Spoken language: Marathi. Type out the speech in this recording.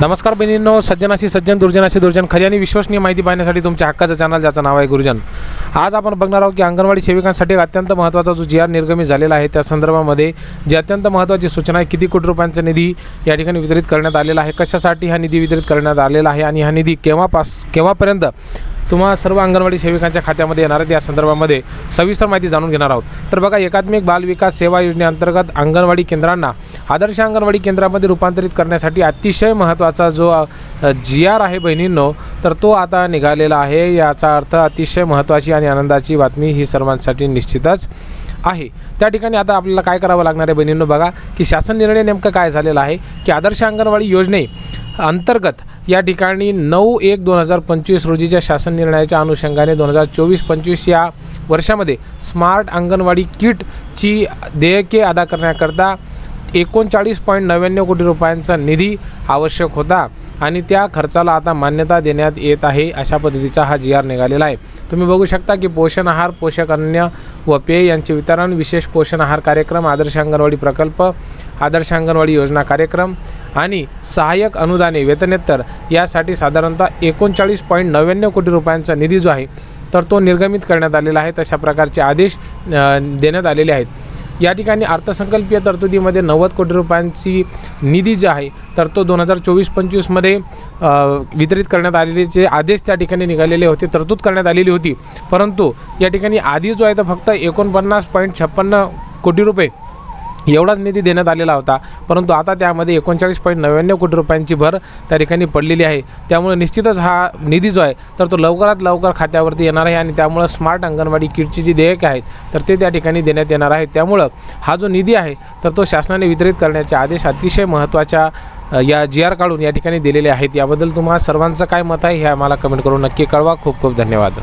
नमस्कार बहिणींनो सज्जनाशी सज्जन दुर्जनाशी दुर्जन खरी आणि विश्वसनीय माहिती पाहण्यासाठी तुमच्या हक्काचं चॅनल ज्याचं नाव आहे गुरुजन. आज आपण बघणार आहोत की अंगणवाडी सेविकांसाठी अत्यंत महत्त्वाचा जो जी आर निर्गमित झालेला आहे त्या संदर्भामध्ये जी अत्यंत महत्त्वाची सूचना आहे किती कोटी रुपयांचा निधी या ठिकाणी वितरित करण्यात आलेला आहे कशासाठी हा निधी वितरित करण्यात आलेला आहे आणि हा निधी केव्हापास केव्हापर्यंत तुम्हा सर्व अंगणवाडी सेविकांच्या खात्यामध्ये येणार आहेत या संदर्भामध्ये सविस्तर माहिती जाणून घेणार आहोत. तर बघा एकात्मिक बाल विकास सेवा योजनेअंतर्गत अंगणवाडी केंद्रांना आदर्श अंगणवाडी केंद्रामध्ये रूपांतरित करण्यासाठी अतिशय महत्त्वाचा जो जी आर आहे बहिणींनो तर तो आता निघालेला आहे. याचा अर्थ अतिशय महत्त्वाची आणि आनंदाची बातमी ही सर्वांसाठी निश्चितच आहे. त्या ठिकाणी आता आपल्याला काय करावं लागणार आहे बहिणींनो बघा की शासन निर्णय नेमकं काय झालेला आहे की आदर्श अंगणवाडी योजने अंतर्गत या ठिकाणी नऊ एक दोन हजार पंचवीस रोजीच्या शासन निर्णयाच्या अनुषंगाने दोन हजार चोवीस पंचवीस या वर्षामध्ये स्मार्ट अंगणवाडी किटची देयके अदा करण्याकरता एकोणचाळीस पॉईंट नव्याण्णव कोटी रुपयांचा निधी आवश्यक होता आणि त्या खर्चाला आता मान्यता देण्यात येत आहे अशा पद्धतीचा हा जी आर निघालेला आहे. तुम्ही बघू शकता की पोषण आहार पोषक अन्न व पेय यांचे वितरण विशेष पोषण आहार कार्यक्रम आदर्श अंगणवाडी प्रकल्प आदर्श अंगणवाडी योजना कार्यक्रम आणि सहाय्यक अनुदाने वेतनेत्तर यासाठी साधारणतः एकोणचाळीस पॉईंट नव्याण्णव कोटी रुपयांचा निधी जो आहे तर तो निर्गमित करण्यात आलेला आहे. तशा प्रकारचे आदेश देण्यात आलेले आहेत. या ठिकाणी अर्थसंकल्पीय तरतुदीमध्ये नव्वद कोटी रुपयांची निधी जी आहे तर तो दोन हजार चोवीस पंचवीसमध्ये वितरित करण्यात आलेलेचे आदेश त्या ठिकाणी निघालेले होते तरतूद करण्यात आलेली होती. परंतु या ठिकाणी आधी जो आहे तर फक्त एकोणपन्नास पॉईंट छप्पन्न कोटी रुपये एवढाच निधी देण्यात आलेला होता. परंतु आता त्यामध्ये एकोणचाळीस पॉईंट नव्याण्णव कोटी रुपयांची भर त्या ठिकाणी पडलेली आहे. त्यामुळे निश्चितच हा निधी जो आहे तर तो लवकरात लवकर खात्यावरती येणार आहे आणि त्यामुळं स्मार्ट अंगणवाडी किटची जी देयके आहेत तर ते त्या ठिकाणी देण्यात येणार आहे. त्यामुळं हा जो निधी आहे तर तो शासनाने वितरित करण्याचे आदेश अतिशय महत्त्वाच्या या जी आर काढून या ठिकाणी दिलेले आहेत. याबद्दल तुम्हाला सर्वांचं काय मत आहे हे आम्हाला कमेंट करून नक्की कळवा. खूप खूप धन्यवाद.